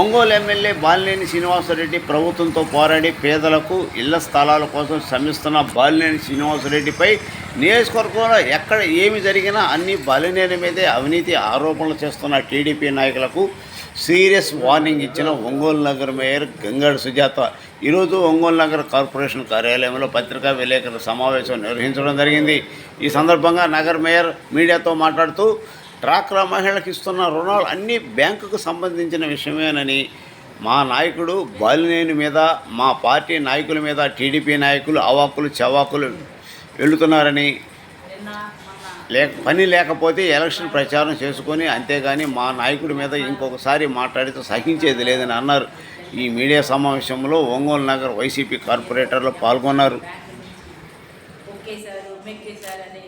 Ongole MLA Balineni Srinivasa Reddy ప్రభుత్వంతో పోరాడి పేదలకు ఇళ్ళ స్థలాల కోసం శ్రమిస్తున్న బాలినేని శ్రీనివాసరెడ్డిపై నియోజకవర్గంలో ఎక్కడ ఏమి జరిగినా అన్ని బాలినేని మీదే అవినీతి ఆరోపణలు చేస్తున్న టీడీపీ నాయకులకు సీరియస్ వార్నింగ్ ఇచ్చిన ఒంగోలు నగర్ మేయర్ గంగాడు సుజాత. ఈరోజు ఒంగోలు నగర్ కార్పొరేషన్ కార్యాలయంలో పత్రికా విలేకరుల సమావేశం నిర్వహించడం జరిగింది. ఈ సందర్భంగా నగర మేయర్ మీడియాతో మాట్లాడుతూ డ్వాక్రా మహిళలకు ఇస్తున్న రుణాలు అన్నీ బ్యాంకుకు సంబంధించిన విషయమేనని మా నాయకుడు బాలినేని మీద మా పార్టీ నాయకుల మీద టీడీపీ నాయకులు అవాకులు చవాకులు వెళుతున్నారని లేక పని లేకపోతే ఎలక్షన్ ప్రచారం చేసుకొని అంతేగాని మా నాయకుడి మీద ఇంకొకసారి మాట్లాడితే సహించేది లేదని అన్నారు. ఈ మీడియా సమావేశంలో ఒంగోలు నగర్ వైసీపీ కార్పొరేటర్లు పాల్గొన్నారు ఒక్కేశారు మెక్కేశారు అని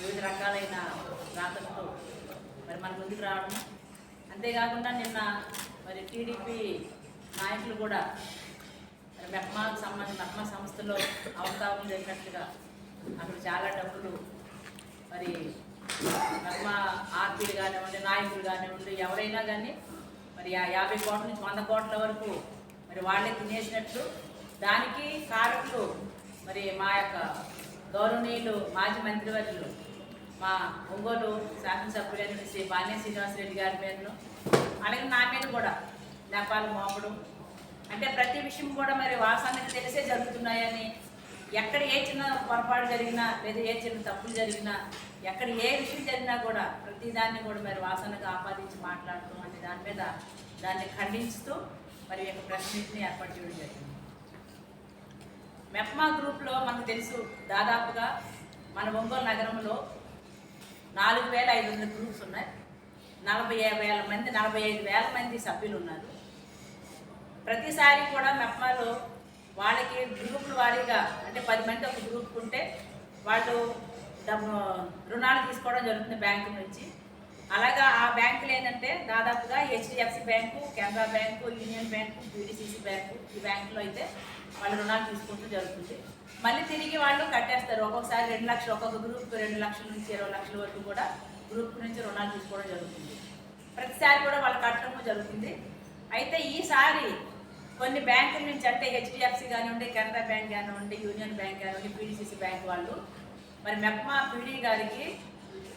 వివిధ రకాలైన రాతలతో మరి మన ముందుకు రావడం అంతేకాకుండా నిన్న మరి టీడీపీ నాయకులు కూడా మరి మెప్మాకు సంబంధించిన మెప్మా సంస్థలో అవతాపం జరిగినట్లుగా అక్కడ చాలా డబ్బులు మరి మెప్మా ఆర్పీలు కానివ్వండి నాయకులు కానివ్వండి ఎవరైనా కానీ మరి ఆ యాభై కోట్ల నుంచి వంద కోట్ల వరకు మరి వాళ్ళే తినేసినట్లు దానికి కారకులు మరి మా యొక్క గౌరవనీయులు మాజీ మంత్రివర్యులు మా ఒంగోలు శాసనసభ్యులైన శ్రీ బాణ్య శ్రీనివాసరెడ్డి గారి పేరును అలాగే నా మీద కూడా నేపాల మోపడం. అంటే ప్రతి విషయం కూడా మరి వాసానికి తెలిసే జరుగుతున్నాయని ఎక్కడ ఏ చిన్న పొరపాటు జరిగినా లేదా ఏ చిన్న తప్పులు జరిగినా ఎక్కడ ఏ విషయం జరిగినా కూడా ప్రతిదాన్ని కూడా మరి వాసనకు ఆపాదించి మాట్లాడటం అనే దాని మీద దాన్ని ఖండిస్తూ మరి యొక్క ప్రెస్ ఏర్పాటు చేయడం జరిగింది. మెప్మా గ్రూప్లో మనకు తెలుసు దాదాపుగా మన ఒంగోలు నగరంలో నాలుగు వేల ఐదు వందల గ్రూప్స్ ఉన్నాయి. నలభై వేల మంది నలభై ఐదు వేల మంది సభ్యులు ఉన్నారు. ప్రతిసారి కూడా మెప్మాలో వాళ్ళకి గ్రూపుల వారీగా అంటే పది మంది ఒక గ్రూప్ ఉంటే వాళ్ళు డబ్బు రుణాలు తీసుకోవడం జరుగుతుంది బ్యాంకు నుంచి. అలాగా ఆ బ్యాంకులు ఏంటంటే దాదాపుగా HDFC bank Canara bank Union bank BDCC bank ఈ బ్యాంకులో అయితే వాళ్ళు రుణాలు తీసుకుంటూ జరుగుతుంది. మళ్ళీ తిరిగి వాళ్ళు కట్టేస్తారు. ఒక్కొక్కసారి రెండు లక్షలు ఒక్కొక్క గ్రూప్ రెండు లక్షల నుంచి ఇరవై లక్షల వరకు కూడా గ్రూప్ నుంచి రుణాలు తీసుకోవడం జరుగుతుంది. ప్రతిసారి కూడా వాళ్ళు కట్టడం జరుగుతుంది. అయితే ఈసారి కొన్ని బ్యాంకుల నుంచి అంటే హెచ్డిఎఫ్సి కానివ్వండి కెనరా బ్యాంక్ కానివ్వండి యూనియన్ బ్యాంక్ కానివ్వండి పీడిసిసి బ్యాంక్ వాళ్ళు మరి మెప్మా పీడీ గారికి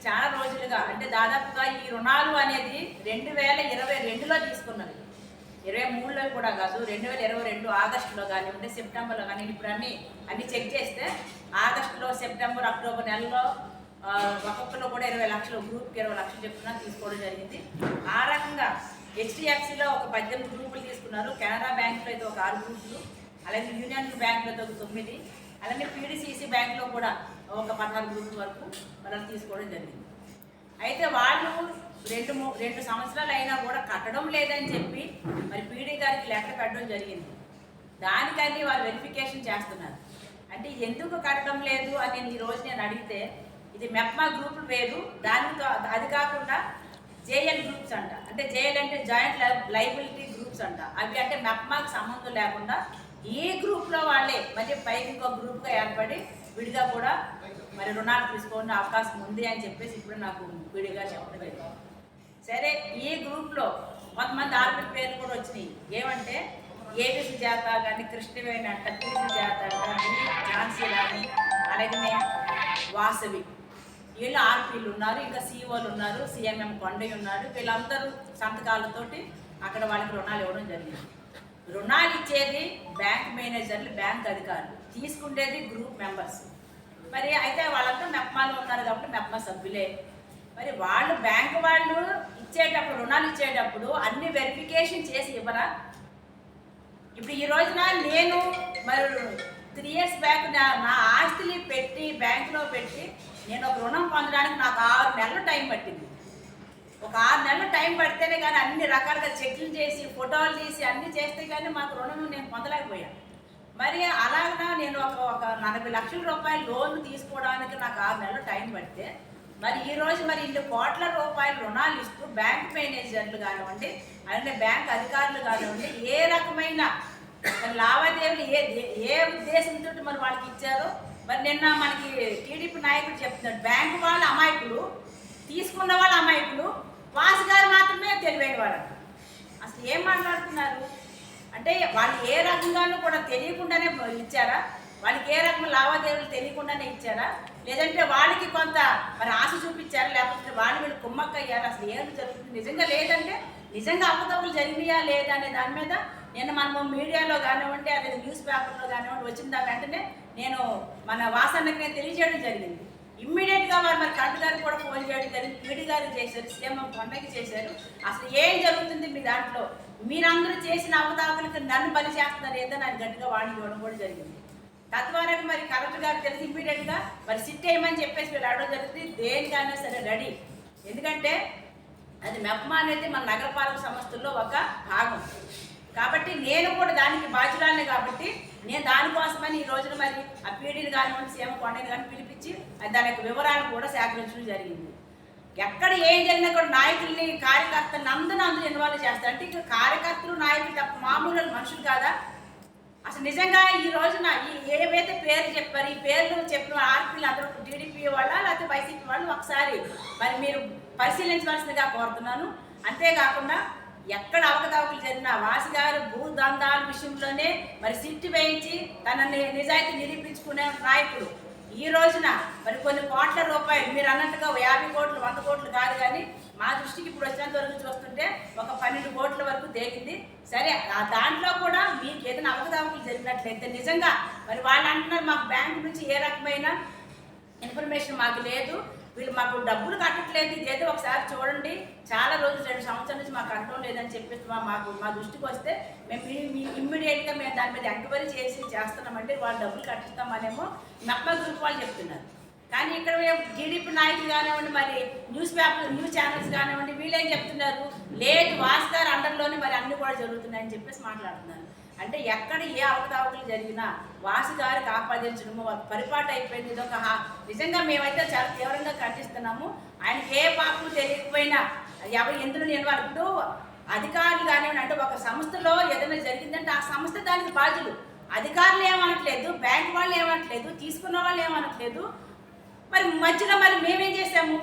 చాలా రోజులుగా అంటే దాదాపుగా ఈ రుణాలు అనేది రెండు వేల ఇరవై రెండులో తీసుకున్నది. ఇరవై మూడులో కూడా కాదు రెండు వేల ఇరవై రెండు ఆగస్టులో కానివ్వండి సెప్టెంబర్లో కానీ ఇప్పుడు అన్ని అన్ని చెక్ చేస్తే ఆగస్టులో సెప్టెంబర్ అక్టోబర్ నెలలో ఒక్కొక్కరు కూడా ఇరవై లక్షలు గ్రూప్కి ఇరవై లక్షలు చెప్తున్నా తీసుకోవడం జరిగింది. ఆ రకంగా హెచ్డిఎఫ్సిలో ఒక పద్దెనిమిది గ్రూపులు తీసుకున్నారు. కెనరా బ్యాంకులో అయితే ఒక ఆరు గ్రూపులు అలాగే యూనియన్ బ్యాంకులో అయితే ఒక తొమ్మిది అలాగే పీడీసీసీ బ్యాంకులో కూడా ఒక పద్నాలుగు గ్రూపుల వరకు వాళ్ళని తీసుకోవడం జరిగింది. అయితే వాళ్ళు రెండు మూ రెండు సంవత్సరాలు అయినా కూడా కట్టడం లేదని చెప్పి మరి పీడీ గారికి లెక్క పెట్టడం జరిగింది. దానికని వాళ్ళు వెరిఫికేషన్ చేస్తున్నారు. అంటే ఎందుకు కట్టడం లేదు అని ఈ రోజు నేను అడిగితే ఇది మెప్మా గ్రూప్ వేరు. దానితో అది కాకుండా జేఎల్ గ్రూప్స్ అంట. అంటే జేఎల్ అంటే జాయింట్ లైబిలిటీ గ్రూప్స్ అంట. అవి అంటే మెప్మాకి సంబంధం లేకుండా ఈ గ్రూప్లో వాళ్ళే మరి పైకి ఇంకో గ్రూప్గా ఏర్పడి విడిగా కూడా మరి రుణాలు తీసుకోండి అవకాశం ఉంది అని చెప్పేసి ఇప్పుడు నాకు విడిగా చెప్పడం సరే ఈ గ్రూప్లో కొంతమంది ఆర్పిల్ పేర్లు కూడా వచ్చినాయి. ఏమంటే ఏబిసి జాత కానీ కృష్ణవేణి అంట పీసి జాత అంట ఝాన్సీ రాణి అలాగనే వాసవి. వీళ్ళు ఆర్పీలు ఉన్నారు ఇంకా సీఈఓలు ఉన్నారు సిఎంఎం కొండయ్య ఉన్నారు వీళ్ళందరూ సంతకాలతోటి అక్కడ వాళ్ళకి రుణాలు ఇవ్వడం జరిగింది. రుణాలు ఇచ్చేది బ్యాంక్ మేనేజర్లు బ్యాంక్ అధికారులు. తీసుకుండేది గ్రూప్ మెంబర్స్. మరి అయితే వాళ్ళంతా మెప్మాలో ఉన్నారు కాబట్టి మెప్మా సభ్యులే. మరి వాళ్ళు బ్యాంక్ వాళ్ళు ఇచ్చేటప్పుడు రుణాలు ఇచ్చేటప్పుడు అన్ని వెరిఫికేషన్ చేసి ఇవ్వరా? ఇప్పుడు ఈ రోజున నేను మరి త్రీ ఇయర్స్ బ్యాక్ నా నా ఆస్తిని పెట్టి బ్యాంకులో పెట్టి నేను ఒక రుణం పొందడానికి నాకు ఆరు నెలలు టైం పట్టింది. ఒక ఆరు నెలలు టైం పడితేనే కానీ అన్ని రకాలుగా చెక్లు చేసి ఫోటోలు తీసి అన్ని చేస్తే కానీ మాకు రుణం నేను పొందలేకపోయాను. మరి అలాగనా నేను ఒక ఒక నలభై లక్షల రూపాయలు లోన్ తీసుకోవడానికి నాకు ఆరు నెలలు టైం పడితే మరి ఈ రోజు మరి ఇన్ని కోట్ల రూపాయలు రుణాలు ఇస్తూ బ్యాంక్ మేనేజర్లు కానివ్వండి అలాగే బ్యాంక్ అధికారులు కానివ్వండి ఏ రకమైన లావాదేవీలు ఏ ఏ ఉద్దేశంతో మరి వాళ్ళకి ఇచ్చారో మరి నిన్న మనకి టీడీపీ నాయకుడు చెప్తున్నాడు బ్యాంకు వాళ్ళు అమాయకులు తీసుకున్న వాళ్ళు అమాయకులు వాసు గారు మాత్రమే తెలివైన వాడు అసలు ఏం మాట్లాడుతున్నారు? అంటే వాళ్ళు ఏ రకంగానూ కూడా తెలియకుండానే ఇచ్చారా? వాళ్ళకి ఏ రకం లావాదేవీలు తెలియకుండానే ఇచ్చారా? లేదంటే వాళ్ళకి కొంత మరి ఆశ చూపించారా? లేకపోతే వాళ్ళు వీళ్ళు కుమ్మక్కయ్యారా? అసలు ఏం జరుగుతుంది? నిజంగా లేదంటే నిజంగా అప్పతప్పులు జరిగినాయా లేదా అనే దాని మీద నిన్న మనము మీడియాలో కానివ్వండి అదే న్యూస్ పేపర్లో కానివ్వండి వచ్చిన వెంటనే నేను మన వాసన్నకి నేను తెలియజేయడం జరిగింది. ఇమ్మీడియట్గా వారు మరి కరెక్ట్ గారికి కూడా ఫోన్ చేయడం జరిగింది. పీడి గారికి చేశారు సీఎం కొండకి చేశారు. అసలు ఏం జరుగుతుంది మీ దాంట్లో? మీరందరూ చేసిన అవతావకులకి నన్ను బలి చేస్తున్నారు ఏదో నాకు గట్టిగా వాడిని ఇవ్వడం కూడా జరిగింది. తద్వారా మరి కలెక్టర్ గారు తెలిసి ఇమ్మీడియట్గా మరి సిట్ వేయమని చెప్పేసి మీరు అడగడం జరుగుతుంది దేనికైనా సరే రెడీ. ఎందుకంటే అది మెప్మా అనేది మన నగరపాలక సంస్థల్లో ఒక భాగం. కాబట్టి నేను కూడా దానికి బాధ్యురాలే కాబట్టి నేను దానికోసమని ఈ రోజున మరి ఆ పీడీని కానివ్వండి సీఎం కొండని కానీ పిలిపించి అది దాని యొక్క వివరాలు కూడా సేకరించడం జరిగింది. ఎక్కడ ఏం జరిగినా కూడా నాయకుల్ని కార్యకర్తలను అందరూ అందరూ ఇన్వాల్వ్ చేస్తారు. అంటే ఇక్కడ కార్యకర్తలు నాయకులు తప్ప మామూలు మనుషులు కాదా? అసలు నిజంగా ఈ రోజున ఈ ఏవైతే పేర్లు చెప్పారు ఈ పేర్లు చెప్పిన ఆర్పీలు అందరూ టీడీపీ వాళ్ళ లేకపోతే వైసీపీ వాళ్ళు ఒకసారి మరి మీరు పరిశీలించవలసిందిగా కోరుతున్నాను. అంతేకాకుండా ఎక్కడ అవకతవకలు జరిగినా వాసి గారు భూ దందాల విషయంలోనే మరి సిట్టి వేయించి తనని నిజాయితీ నిరూపించుకునే నాయకుడు. ఈ రోజున మరి కొన్ని కోట్ల రూపాయలు మీరు అన్నట్టుగా యాభై కోట్లు వంద కోట్లు కాదు కానీ మా దృష్టికి ఇప్పుడు వచ్చినంత వరకు చూస్తుంటే ఒక పన్నెండు కోట్ల వరకు తేలింది. సరే ఆ దాంట్లో కూడా మీకు ఏదైనా అవకతవకలు జరిగినట్లయితే నిజంగా మరి వాళ్ళు అంటున్నారు మాకు బ్యాంకు నుంచి ఏ రకమైన ఇన్ఫర్మేషన్ మాకు లేదు. వీళ్ళు మాకు డబ్బులు కట్టట్లేదు. ఇదేదో ఒకసారి చూడండి. చాలా రోజులు రెండు సంవత్సరాల నుంచి మాకు కట్టడం లేదని చెప్పేసి మా మాకు మా దృష్టికి వస్తే మేము మీ- మీ ఇమ్మీడియట్గా మేము దాని మీద ఎంక్వైరీ చేసి చేస్తున్నామంటే వాళ్ళు డబ్బులు కట్టిస్తామనేమో నప్ప గ్రూప్ వాళ్ళు చెప్తున్నారు. కానీ ఇక్కడ టీడీపీ నాయకులు కానివ్వండి మరి న్యూస్ పేపర్ న్యూస్ ఛానల్స్ కానివ్వండి వీళ్ళేం చెప్తున్నారు? లేదు వాస్తారు అండర్లోనే మరి అన్ని కూడా జరుగుతున్నాయని చెప్పేసి మాట్లాడుతున్నారు. అంటే ఎక్కడ ఏ అవకతవకలు జరిగినా వాసి గారికి ఆపాదించడము పరిపాటు అయిపోయింది ఇది ఒక హా- నిజంగా మేమైతే చాలా తీవ్రంగా ఖండిస్తున్నాము. ఆయన ఏ పాపం తెలియకపోయినా ఎవరు ఎందులో నేను ఇప్పుడు అధికారులు కానివ్వండి అంటే ఒక సంస్థలో ఏదైనా జరిగిందంటే ఆ సంస్థ దానికి బాధ్యులు. అధికారులు ఏమనట్లేదు బ్యాంక్ వాళ్ళు ఏమనట్లేదు తీసుకున్న వాళ్ళు ఏమనట్లేదు. మరి మధ్యలో మరి మేమేం చేసాము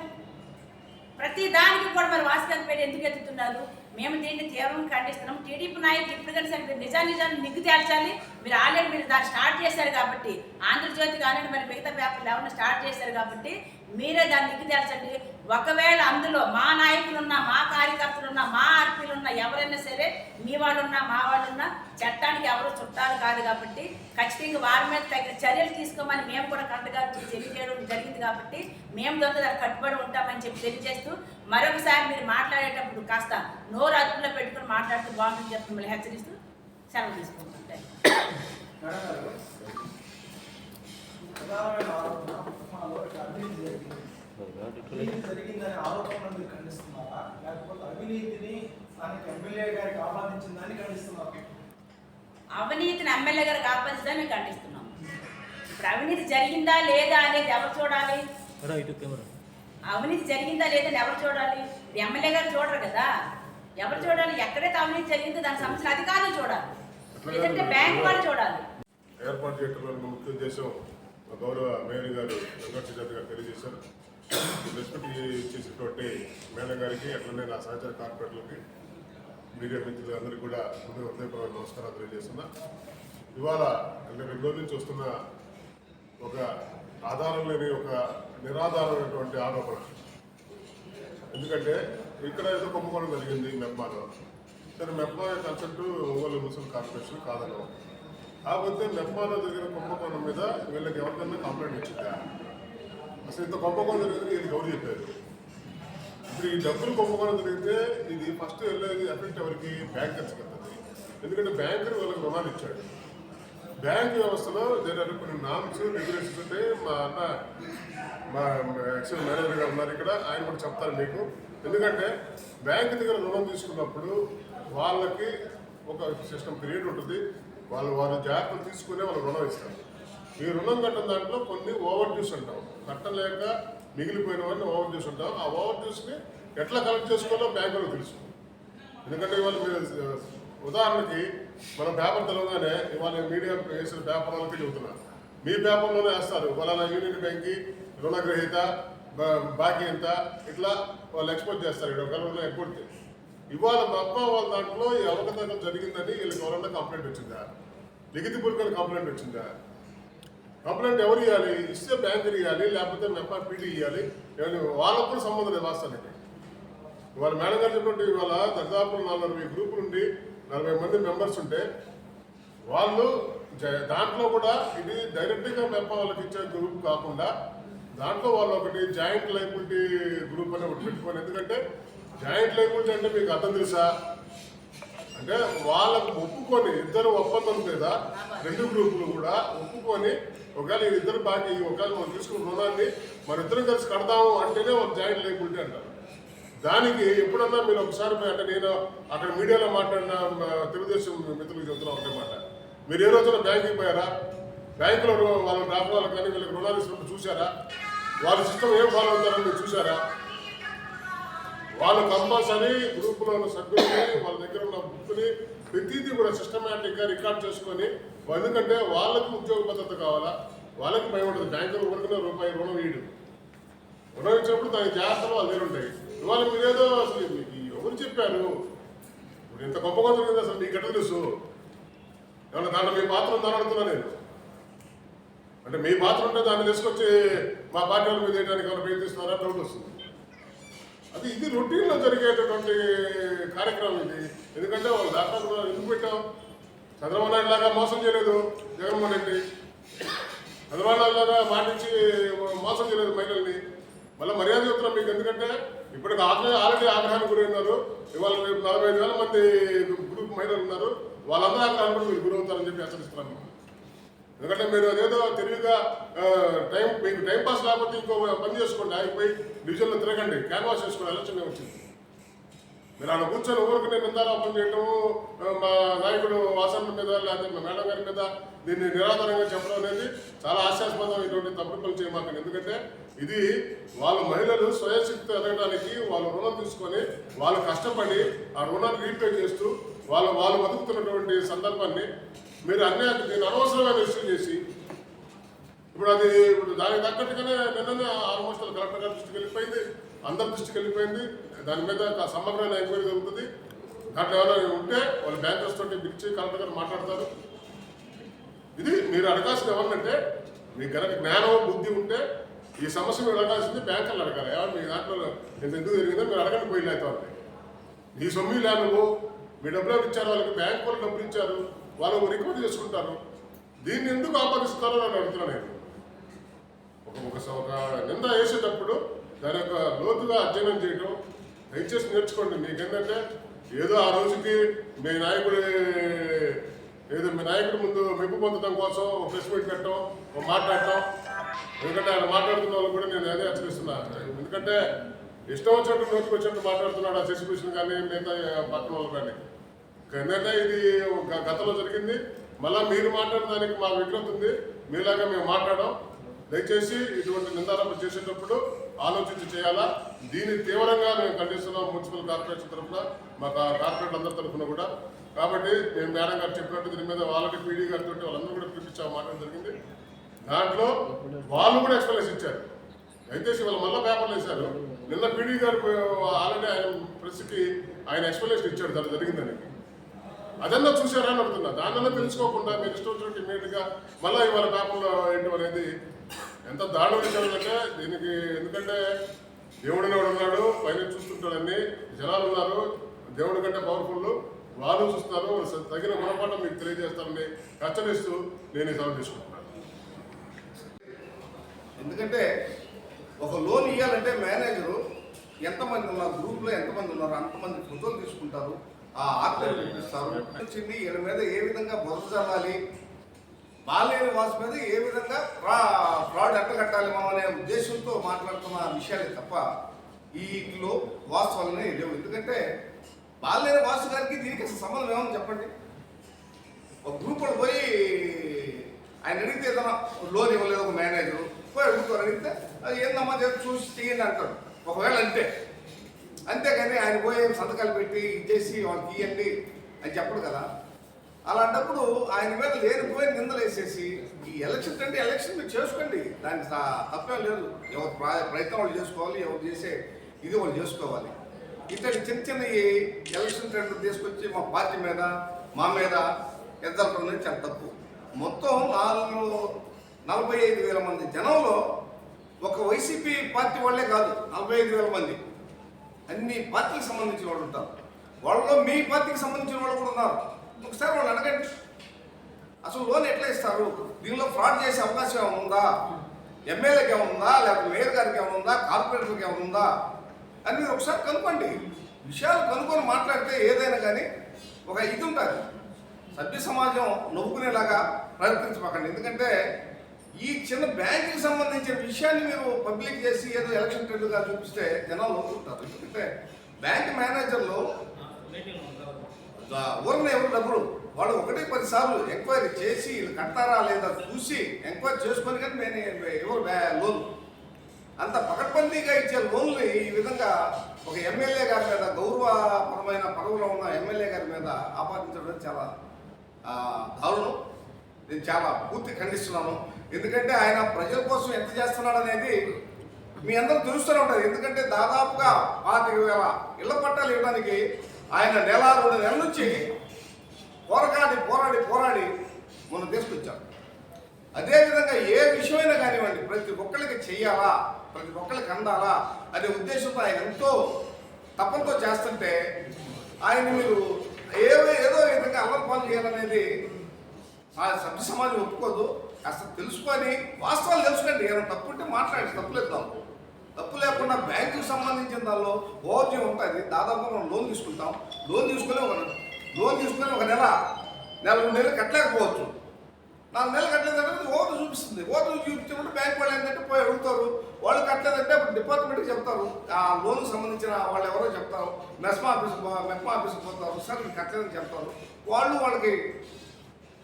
ప్రతి దానికి కూడా మరి వాసుగారి ఎందుకు ఎత్తుతున్నారు? మేము దీన్ని తీవ్రంగా ఖండిస్తున్నాం. టీడీపీ నాయకులు ఇప్పుడు కానీ సరే నిజా నిజాన్ని నిగ్గు తేల్చాలి. మీరు ఆల్రెడీ మీరు దాన్ని స్టార్ట్ చేశారు కాబట్టి ఆంధ్రజ్యోతి కానీ మరి మిగతా పేపర్లు ఎవరైనా స్టార్ట్ చేశారు కాబట్టి మీరే దాన్ని నిగ్గు ఒకవేళ అందులో మా నాయకులున్నా మా కార్యకర్తలున్నా మా ఆర్పీలున్నా ఎవరైనా సరే మీ వాళ్ళున్నా మా వాళ్ళున్నా చట్టానికి ఎవరు చుట్టాలు కాదు కాబట్టి ఖచ్చితంగా వారి మీద తగిన చర్యలు తీసుకోమని మేము కూడా కరెక్ట్గా తెలియజేయడం జరిగింది కాబట్టి మేము దొంగ దానికి కట్టుబడి ఉంటామని చెప్పి తెలియజేస్తూ మరొకసారి మీరు మాట్లాడేటప్పుడు కాస్త నోరు అదుపులో పెట్టుకుని మాట్లాడుతూ బాగుంటుంది చెప్పి మిమ్మల్ని హెచ్చరిస్తూ సెలవు తీసుకుంటుంటాయి ప్రధానమైన ఆరోపణ ఉప్మాలో ఇట్లా అవినీతి జరిగింది. అవినీతి జరిగిందనే ఆరోపణను మీరు ఖండిస్తున్నారా? లేకపోతే అవినీతిని స్థానిక ఎమ్మెల్యే గారికి ఆపాదించిందని ఖండిస్తున్నారా? అవినీతిని ఎమ్మెల్యే గారికి ఆపాదించదని మేము ఖండిస్తున్నాం. ఇప్పుడు అవినీతి జరిగిందా లేదా అనేది ఎవరు చూడాలి? అవినీతి జరిగిందా లేదని ఎవరు చూడాలి? ఎమ్మెల్యే గారు చూడరు కదా. ఎవరు చూడాలి? ఎక్కడైతే అవినీతి జరిగిందో దానికి సంబంధించిన అధికారులు చూడాలి. లేదంటే బ్యాంక్ వాళ్ళు చూడాలి. ఏర్పాటు చేయడంలో ముఖ్య ఉద్దేశం గౌరవ మేయర్ గారు వెంకటేశ్వర గారు తెలియజేశారు. రెస్పెక్ట్ చేసేటువంటి మేడం గారికి అట్లనే నా సహచర కార్పొరేట్లకి మీడియా మిత్రులందరికీ కూడా ముందు హృదయపూర్వక నమస్కారాలు తెలియజేస్తున్నా. ఇవాళ అంటే రెండు రోజుల నుంచి వస్తున్న ఒక ఆధారం లేని ఒక నిరాధారమైనటువంటి ఆరోపణ. ఎందుకంటే ఇక్కడ ఏదో కుంభకోణం జరిగింది మెప్మాలో. సరే MEPMA concept Ongole municipal corporation కాదనో కాకపోతే మెప్మాలో జరిగిన కుంభకోణం మీద వీళ్ళకి ఎవరికన్నా కంప్లైంట్ వచ్చిందా అసలు ఇంత కుంభకోణం జరిగింది ఇది ఎవరు చెప్పారు? ఇప్పుడు ఈ డబ్బులు కుంభకోణం జరిగితే ఇది ఫస్ట్ వెళ్ళేది ఎఫెక్ట్ ఎవరికి? బ్యాంకర్స్ వెళ్తుంది ఎందుకంటే బ్యాంకర్ వాళ్ళకి రుణాలు ఇచ్చాడు. బ్యాంక్ వ్యవస్థలో దేని కొన్ని నామ్స్ రెగ్యులేషన్స్ ఉంటాయి మా అన్న మా ఎక్సెల్ మేనేజర్ గారు ఉన్నారు ఇక్కడ ఆయన కూడా చెప్తారు మీకు. ఎందుకంటే బ్యాంక్ దగ్గర రుణం తీసుకున్నప్పుడు వాళ్ళకి ఒక సిస్టమ్ పీరియడ్ ఉంటుంది. వాళ్ళు వారు జాగ్రత్తలు తీసుకునే వాళ్ళు రుణం ఇస్తారు. ఈ రుణం కట్టిన దాంట్లో కొన్ని ఓవర్ డ్యూస్ అంటాం కట్టలేక మిగిలిపోయిన వాడిని ఓవర్ డ్యూస్ ఉంటాం ఆ ఓవర్ డ్యూస్ని ఎట్లా కలెక్ట్ చేసుకోవాలో బ్యాంకులకు తెలుసు. ఎందుకంటే ఇవాళ మీరు ఉదాహరణకి మన పేపర్ తెలవగానే ఇవాళ మీడియా వేసిన పేపర్ వాళ్ళకి చెబుతున్నారు మీ పేపర్లోనే వేస్తారు. ఫలానా యూనియన్ బ్యాంక్కి రుణగ్రహీత బాకీ ఎంత? ఇట్లా వాళ్ళు ఎక్స్పోర్ట్ చేస్తారు. ఇక్కడ ఒకవేళ ఎక్కువ ఇవాళ మా అమ్మ వాళ్ళ దాంట్లో ఈ అవకతవకలు జరిగిందని వీళ్ళకి ఎవరన్నా కంప్లైంట్ వచ్చిందా? లిఖితపూర్వక కంప్లైంట్ వచ్చిందా? కంప్లైంట్ ఎవరు ఇవ్వాలి? ఇస్తే బ్యాంకులు ఇవ్వాలి లేకపోతే మెప్పా ఇవ్వాలి. వాళ్ళప్పుడు వాళ్ళకు కూడా సంబంధం లేదు వాస్తవానికి. ఇవాళ మేడం గారు చెప్పినట్టు ఇవాళ దాదాపు నలభై గ్రూపులు ఉండి నలభై మంది మెంబర్స్ ఉంటే వాళ్ళు దాంట్లో కూడా ఇది డైరెక్ట్గా మెప్ప వాళ్ళకి ఇచ్చే గ్రూప్ కాకుండా దాంట్లో వాళ్ళు ఒకటి జాయింట్ లైబిలిటీ గ్రూప్ అని ఒకటి పెట్టుకొని ఎందుకంటే జాయింట్ లైబిలిటీ అంటే మీకు అర్థం తెలుసా? అంటే వాళ్ళకు ఒప్పుకొని ఇద్దరు ఒప్పందం మీద రెండు గ్రూపులు కూడా ఒప్పుకొని ఒకవేళ ఈ ఇద్దరు బాకీ ఒకవేళ మనం తీసుకున్న రుణాన్ని మన ఇద్దరం కలిసి కడదాము అంటేనే వాళ్ళు జాయింట్ లేకుంటే అంటారు. దానికి ఎప్పుడన్నా మీరు ఒకసారి పోయి అంటే నేను అక్కడ మీడియాలో మాట్లాడిన తెలుగుదేశం మిత్రులకు చెబుతున్నా ఒకటే మాట. మీరు ఏ రోజున బ్యాంకుకి పోయారా? బ్యాంకులో వాళ్ళ డాక్టర్ వాళ్ళకి కానీ వీళ్ళకి రుణాలు ఇస్తున్నప్పుడు చూసారా వాళ్ళ సిస్టమ్ ఏం ఫాలో అవుతారని మీరు చూసారా వాళ్ళు కంపల్సరీ గ్రూపులో ఉన్న సభ్యుల్ని వాళ్ళ దగ్గర ఉన్న బుక్ని ప్రతిదీ కూడా సిస్టమేటిక్గా రికార్డ్ చేసుకొని ఎందుకంటే వాళ్ళకి ఉద్యోగ భద్రత కావాలా? వాళ్ళకి భయం ఉంటుంది. బ్యాంకులు కొడుకునే రూపాయి రుణం వేయడు రుణం ఇచ్చినప్పుడు దాని జాగ్రత్తలు వాళ్ళు ఉంటాయి. ఇవాళ మీరేదో అసలు మీకు ఎవరు చెప్పారు? ఇప్పుడు ఇంత గొప్ప గొప్ప జరిగింది అసలు మీకు ఎట్లా తెలుసు? ఏమన్నా దాంట్లో మీ పాత్ర ఉందని అడుగుతున్నా నేను. అంటే మీ పాత్ర ఉంటే దాన్ని తీసుకొచ్చి మా పార్టీ వాళ్ళ మీద వేయడానికి ఏమైనా ప్రయత్నిస్తున్నారా? డౌట్ వస్తుంది. అది ఇది రొటీన్లో జరిగేటటువంటి కార్యక్రమం ఇది. ఎందుకంటే వాళ్ళు దాఖలు కూడా ఎందుకు పెట్టాం? చంద్రబాబు నాయుడు లాగా మోసం చేయలేదు జగన్మోహన్ రెడ్డి. చంద్రబాబు నాయుడు లాగా మాటించి మోసం చేయలేదు మహిళల్ని. మళ్ళీ మర్యాద చెప్తున్నాం మీకు ఎందుకంటే ఇప్పటికి ఆల్రెడీ ఆల్రెడీ ఆగ్రహానికి గురైనారు. ఇవాళ రేపు నలభై ఐదు వేల మంది గ్రూప్ మహిళలు ఉన్నారు. వాళ్ళందరూ ఆగ్రహానికి మీరు గురవుతారని చెప్పి హెచ్చరిస్తున్నాను ఎందుకంటే మీరు అదేదో తెలివిగా టైం మీకు టైం పాస్ లేకపోతే ఇంకో పని చేసుకోండి ఆగిపోయి డివిజన్లో తిరగండి క్యాన్వాస్ చేసుకోండి ఆలోచన వచ్చింది మీరు అలా కూర్చొని ఊరికి నేను నిందారోపణ చేయటము మా నాయకుడు వాసన్న మీద లేకపోతే మా మేడం గారి మీద దీన్ని నిరాధారంగా చెప్పడం అనేది చాలా హాస్యాస్పదం ఇటువంటి తప్పుడు పనులు చేయమాకండి. ఎందుకంటే ఇది వాళ్ళ మహిళలు స్వయశక్తి ఎదగడానికి వాళ్ళు రుణం తీసుకొని వాళ్ళు కష్టపడి ఆ రుణాన్ని రీపే చేస్తూ వాళ్ళు వాళ్ళు బతుకుతున్నటువంటి సందర్భాన్ని మీరు అన్నీ దీన్ని అనవసరమైన ఇష్యూ చేసి ఇప్పుడు అది ఇప్పుడు దానికి తగ్గట్టుగానే నిన్ననే ఆల్మోస్ట్ కలెక్టర్ గారి దృష్టికి వెళ్ళిపోయింది అందరి దృష్టికి వెళ్ళిపోయింది. దాని మీద సమగ్రమైన ఎంక్వైరీ జరుగుతుంది. దాంట్లో ఎవరైనా ఉంటే వాళ్ళు బ్యాంకర్స్ తోటి పిలిచి కలెక్టర్ గారు మాట్లాడతారు. ఇది మీరు అడగాల్సింది ఎవరినంటే మీకు కనుక జ్ఞానం బుద్ధి ఉంటే ఈ సమస్య మీరు అడగాల్సింది బ్యాంకర్లు అడగాలి. ఎవరు మీ దాంట్లో ఎంత ఎందుకు జరిగిందో మీరు అడగండి పోయి లేకపోతే. వాళ్ళని. నీ సొమ్ము లే మీ డబ్బులు ఇచ్చారు వాళ్ళకి? బ్యాంక్ వాళ్ళు డబ్బులు ఇచ్చారు. వాళ్ళు రికవర్ చేసుకుంటారు. దీన్ని ఎందుకు ఆపాదిస్తారో అని అడుగుతున్నాను నేను. ఒక ఒక ఒక నింద వేసేటప్పుడు దాని యొక్క లోతుగా అధ్యయనం చేయడం దయచేసి నేర్చుకోండి. మీకేంటంటే ఏదో ఆ రోజుకి మీ నాయకుడి ఏదో మీ నాయకుడి ముందు మెప్పు పొందడం కోసం ఒక ప్రెస్ మీట్ పెట్టడం ఒక మాట్లాడటం. ఎందుకంటే ఆయన మాట్లాడుతున్న వాళ్ళు కూడా నేను అదే హెచ్చరిస్తున్నా ఎందుకంటే ఇష్టం వచ్చినట్టు నోటికి వచ్చినట్టు మాట్లాడుతున్నాడు ఆ శశిభూషణ్ కానీ మిగతా పక్కన వాళ్ళు కానీ ఏంటంటే ఇది ఒక గతంలో జరిగింది. మళ్ళా మీరు మాట్లాడడానికి మా విజ్ఞత ఉంది. మీలాగా మేము మాట్లాడడం. దయచేసి ఇటువంటి నిందారోపణ చేసేటప్పుడు ఆలోచించి చేయాలా? దీన్ని తీవ్రంగా మేము ఖండిస్తున్నాం మున్సిపల్ కార్పొరేషన్ తరఫున మా కార్పొరేట్ అందరి తరఫున కూడా. కాబట్టి నేను మేడం గారు చెప్పినట్టు దీని మీద వాళ్ళకి పీడీ గారితో వాళ్ళందరూ కూడా పిలిపించా మాట్లాడడం జరిగింది. దాంట్లో వాళ్ళు కూడా ఎక్స్ప్లెనేషన్ ఇచ్చారు. దయచేసి వాళ్ళు మళ్ళీ పేపర్లు వేశారు. నిన్న పీడీ గారు ఆల్రెడీ ఆయన ప్రెస్కి ఆయన ఎక్స్ప్లెనేషన్ ఇచ్చాడు దాని జరిగిందని. అదన్నా చూసారా అని అడుగుతున్నా. దాన్నన్నా తెలుసుకోకుండా మీరు ఇష్టం వచ్చినట్టు ఇమీడియట్గా మళ్ళీ ఇవాళ పేపర్లో ఏంటి అనేది ఎంత దారుణ అంటే దీనికి ఎందుకంటే దేవుడు ఉన్నాడు పైన చూస్తుంటాడని జనాలు ఉన్నారు దేవుడి కంటే పవర్ఫుల్. వాళ్ళు చూస్తారు తగిన గుణపాఠం మీకు తెలియజేస్తారని హెచ్చరిస్తూ నేను ఈ సభ తీసుకుంటున్నాను. ఎందుకంటే ఒక లోన్ ఇవ్వాలంటే మేనేజరు ఎంతమంది ఉన్నారు గ్రూప్లో ఎంతమంది ఉన్నారు అంతమంది ఫోటోలు తీసుకుంటారు. ఆ ఆర్డర్ పెట్టిస్తారు వచ్చింది వీళ్ళ మీద ఏ విధంగా బురద చల్లాలి బాలేని వాసు మీద ఏ విధంగా ఫ్రా ఫ్రాడ్ ఎట్ట కట్టాలి మనం అనే ఉద్దేశంతో మాట్లాడుతున్న విషయాలే తప్ప వీటిలో వాస్తవాలనే లేవు. ఎందుకంటే బాలేని వాసు గారికి దీనికి అసలు సంబంధం ఏమని చెప్పండి? ఒక గ్రూప్ పోయి ఆయన అడిగితే ఏదైనా లోన్ ఇవ్వలేదు ఒక మేనేజర్. పోయి అడుగుతారు అడిగితే అది ఏందమ్మా చూసి చేయండి అంటాడు ఒకవేళ అంటే అంతేగాని ఆయన పోయే సంతకాలు పెట్టి ఇచ్చేసి వాళ్ళకి ఇవ్వండి అని చెప్పడు కదా. అలాంటప్పుడు ఆయన మీద లేనిపోయి నిందలు వేసేసి ఈ ఎలక్షన్ అంటే ఎలక్షన్ మీరు చేసుకోండి. దానికి తప్పేం లేదు. ఎవరు ప్రయత్నం వాళ్ళు చేసుకోవాలి ఎవరు చేసే ఇది వాళ్ళు చేసుకోవాలి. ఇతడి చిన్న చిన్న ఈ ఎలక్షన్ ట్రెండ్ తీసుకొచ్చి మా పార్టీ మీద మా మీద ఎద్దలడం నుంచి చాలా తప్పు. మొత్తం నాలుగు నలభై ఐదు వేల మంది జనంలో ఒక వైసీపీ పార్టీ వాళ్ళే కాదు నలభై ఐదు వేల మంది. అన్ని పార్టీకి సంబంధించిన వాళ్ళు ఉంటారు. వాళ్ళలో మీ పార్టీకి సంబంధించిన వాళ్ళు కూడా ఉన్నారు. ఒకసారి వాళ్ళు అడగండి. అసలు లోన్ ఎట్లా ఇస్తారు? దీనిలో ఫ్రాడ్ చేసే అవకాశం ఏమైనా ఉందా? ఎమ్మెల్యేకి ఏమైనా ఉందా? లేకపోతే మేయర్ గారికి ఏమైనా ఉందా? కార్పొరేటర్కి ఏమైనా ఉందా? అని మీరు ఒకసారి కనుక్కోండి. విషయాలు కనుక్కొని మాట్లాడితే ఏదైనా కానీ ఒక ఇది ఉంటుంది. సభ్య సమాజం నవ్వుకునేలాగా ప్రయత్నించమాకండి ఎందుకంటే చిన్న బ్యాంకుకి సంబంధించిన విషయాన్ని మీరు పబ్లిక్ చేసి ఏదో ఎలక్షన్ ట్రెండ్గా చూపిస్తే జనాలు ఒప్పుకుంటారు ఎందుకంటే బ్యాంక్ మేనేజర్లు ఊరిని ఎవరు డబ్బులు వాళ్ళు ఒకటి పది సార్లు ఎంక్వైరీ చేసి వీళ్ళు కట్టారా లేదా చూసి ఎంక్వైరీ చేసుకొని కానీ నేను ఎవరు లోన్. అంత పకడ్బందీగా ఇచ్చే లోన్లు ఈ విధంగా ఒక ఎమ్మెల్యే గారి మీద గౌరవపరమైన పదవులో ఉన్న ఎమ్మెల్యే గారి మీద ఆపాదించడం చాలా దారుణం. నేను చాలా పూర్తి ఖండిస్తున్నాను. ఎందుకంటే ఆయన ప్రజల కోసం ఎంత చేస్తున్నాడు అనేది మీ అందరూ తెలుస్తూనే ఉంటుంది. ఎందుకంటే దాదాపుగా పాతిక వేల ఇళ్ళ పట్టాలు ఇవ్వడానికి ఆయన నెల రెండు నెలల నుంచి పోరాడి పోరాడి పోరాడి మనం తీసుకొచ్చాం అదేవిధంగా ఏ విషయమైనా కానివ్వండి ప్రతి ఒక్కరికి చెయ్యాలా ప్రతి ఒక్కరికి అందాలా అనే ఉద్దేశంతో ఆయన ఎంతో తపంతో చేస్తుంటే ఆయన మీరు ఏదో ఏదో విధంగా అల్లరి పనులు చేయాలనేది ఆ సభ్య సమాజం ఒప్పుకోదు. కాస్త తెలుసుకొని వాస్తవాలు తెలుసుకోండి. ఏమైనా తప్పు ఉంటే మాట్లాడి తప్పులేద్దాం తప్పు లేకుండా బ్యాంకుకి సంబంధించిన దానిలో ఓవర్జీ ఉంటుంది. దాదాపు మనం లోన్ తీసుకుంటాం. లోన్ తీసుకొని ఒక లోన్ తీసుకొని ఒక నెల నెల రెండు నెలలు కట్టలేకపోవచ్చు. నాలుగు నెలలు కట్టలేదంటే ఓటు చూపిస్తుంది. ఓటు చూపించినప్పుడు బ్యాంక్ వాళ్ళు ఏంటంటే పోయి అడుగుతారు. వాళ్ళు కట్టలేదంటే డిపార్ట్మెంట్కి చెప్తారు. ఆ లోన్కి సంబంధించిన వాళ్ళు ఎవరో చెప్తారు. మెస్మా ఆఫీస్ మెస్మా ఆఫీస్కి పోతారు. సార్ కట్టలేదని చెప్తారు. వాళ్ళు వాళ్ళకి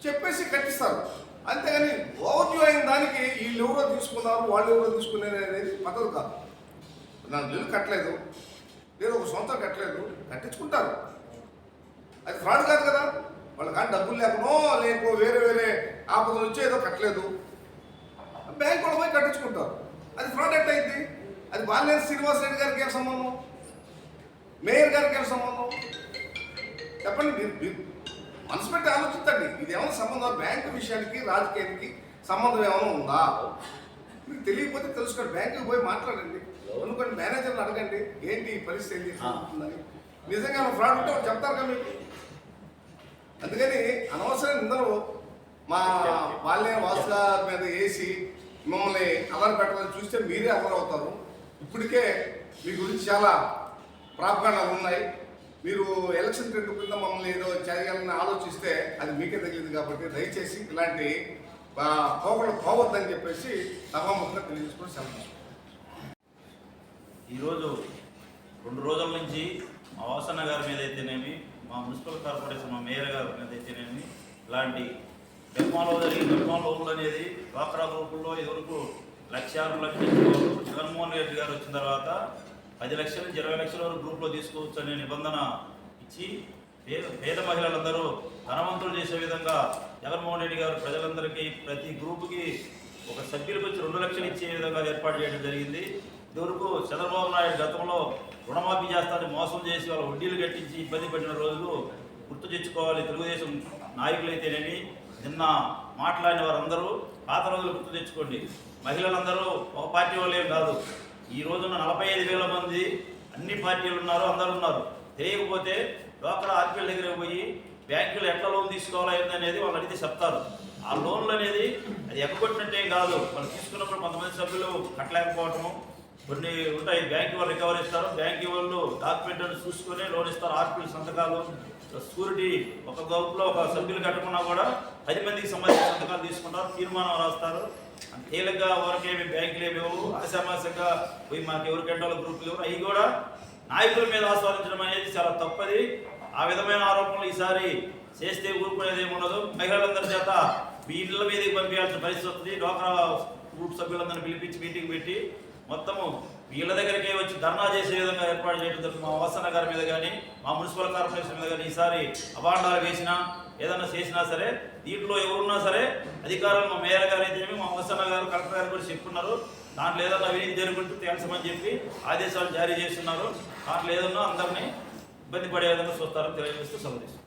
చెప్పేసి కట్టిస్తారు. అంతేగాని ఓవర్డ్యూ అయిన దానికి వీళ్ళు ఎవరో తీసుకున్నారు వాళ్ళు ఎవరో తీసుకున్నారు అనేది పద్ధతి కాదు. నా బిల్లు కట్టలేదు. నేను ఒక సొంతం కట్టలేదు. కట్టించుకుంటారు. అది ఫ్రాడ్ కాదు కదా. వాళ్ళ కానీ డబ్బులు లేకనో లేకో వేరే వేరే ఆపదలు వచ్చి ఏదో కట్టలేదు. బ్యాంక్ వాళ్ళు పోయి కట్టించుకుంటారు. అది ఫ్రాడ్ ఎట్ అయింది? అది బాలినేని శ్రీనివాస్ రెడ్డి గారికి ఏం సంబంధం? మేయర్ గారికి ఏం సంబంధం? చెప్పండి మీరు. మనసు పెట్టి ఆలోచించండి. ఇది ఏమైనా సంబంధం? బ్యాంకు విషయానికి రాజకీయానికి సంబంధం ఏమైనా ఉందా? మీకు తెలియకపోతే తెలుసుకోండి. బ్యాంకుకి పోయి మాట్లాడండి. అనుకోండి మేనేజర్ని అడగండి. ఏంటి ఈ పరిస్థితి? ఏంటి? నిజంగా ఫ్రాడ్ ఉంటే చెప్తారు కదా మీకు. అందుకని అనవసరం నిందలు. మా వాళ్ళే వాసు గారి మీద వేసి మిమ్మల్ని అల్లరి పెట్టాలని చూస్తే మీరే అల్లరి అవుతారు. ఇప్పటికే మీ గురించి చాలా ప్రాపకాండాలు ఉన్నాయి. మీరు ఎలక్షన్ ట్రెండ్ కింద మమ్మల్ని ఏదో చేయాలని ఆలోచిస్తే అది మీకే తెలియదు కాబట్టి దయచేసి ఇలాంటి ఆ, పోకలు పోవద్దని చెప్పేసి సభాముఖంగా తెలియజేసుకుని సెలవు ఈరోజు రెండు రోజుల నుంచి మా వాసన్న గారి మీద అయితేనేమి మా మున్సిపల్ కార్పొరేషన్ మా మేయర్ గారి మీద అయితేనేమి ఇలాంటి నిర్మాణంలో జరిగిన నిర్మాణంలో అనేది డ్వాక్రా గ్రూపుల్లో ఇదివరకు లక్ష ఆరు లక్షలు జగన్మోహన్ రెడ్డి గారు వచ్చిన తర్వాత పది లక్షల నుంచి ఇరవై లక్షల వరకు గ్రూప్లో తీసుకోవచ్చు అనే నిబంధన ఇచ్చి పేద పేద మహిళలందరూ ధనవంతులు చేసే విధంగా జగన్మోహన్ రెడ్డి గారు ప్రజలందరికీ ప్రతి గ్రూపుకి ఒక సభ్యులకు వచ్చి రెండు లక్షలు ఇచ్చే విధంగా ఏర్పాటు చేయడం జరిగింది. ఇదివరకు చంద్రబాబు నాయుడు గతంలో రుణమాఫీ చేస్తానని మోసం చేసి వాళ్ళ వడ్డీలు కట్టించి ఇబ్బంది పడిన రోజులు గుర్తు తెచ్చుకోవాలి. తెలుగుదేశం నాయకులైతేనేమి నిన్న మాట్లాడిన వారందరూ పాత రోజులు గుర్తు తెచ్చుకోండి. మహిళలందరూ ఒక పార్టీ వాళ్ళేం కాదు. ఈ రోజున నలభై ఐదు వేల మంది అన్ని పార్టీలు ఉన్నారు అందరు ఉన్నారు. తెలియకపోతే లోకల్ ఆర్పీల దగ్గరికి పోయి బ్యాంకులు ఎట్లా లోన్ తీసుకోవాలా అనేది వాళ్ళు అడిగితే చెప్తారు. ఆ లోన్లు అనేది అది ఎగ్గొట్టినట్టే కాదు. వాళ్ళు తీసుకున్నప్పుడు కొంతమంది సభ్యులు కట్టలేకపోవటము కొన్ని ఉంటాయి. బ్యాంకు వాళ్ళు రికవర్ ఇస్తారు బ్యాంకు వాళ్ళు డాక్యుమెంట్ చూసుకునే లోన్ ఇస్తారు. ఆర్పీ సంతకాలు సూరిటీ ఒక గ్రూప్లో ఒక సభ్యులు కట్టకున్నా కూడా పది మందికి సంబంధించిన సంతకాలు తీసుకుంటారు. తీర్మానం రాస్తారు. తేలిగ్గా ఎవరికేమి బ్యాంకులు ఏమి ఇవ్వవు ఆశామాసంగా పోయి మాకు ఎవరు గంటల గ్రూపులు ఇవ్వరు అవి కూడా నాయకుల మీద ఆస్వాదించడం అనేది చాలా తప్పది. ఆ విధమైన ఆరోపణలు ఈసారి చేస్తే ఊరుకునేది ఏమి ఉండదు మహిళలందరి చేత మీ ఇళ్ళ మీదకి పంపించాల్సిన పరిస్థితి వస్తుంది. డోక్రా గ్రూప్ సభ్యులందరినీ పిలిపించి మీటింగ్ పెట్టి మొత్తము వీళ్ళ దగ్గరికే వచ్చి ధర్నా చేసే విధంగా ఏర్పాటు చేయడం జరుగుతుంది. మా వాసన గారి మీద కానీ మా మున్సిపల్ కార్పొరేషన్ మీద కానీ ఈసారి అభాండాలు వేసినా ఏదైనా చేసినా సరే దీంట్లో ఎవరున్నా సరే అధికారులు మా మేయర్ గారు అయితే మా వాసన గారు కలెక్టర్ గారు కూడా చెప్పుకున్నారు. దాంట్లో ఏదన్నా అవినీతి జరుగుతుంటే తేల్చమని చెప్పి ఆదేశాలు జారీ చేస్తున్నారు. దాంట్లో ఏదన్నా అందరినీ ఇబ్బంది పడే విధంగా చూస్తారని తెలియజేస్తూ సంబంధిస్తుంది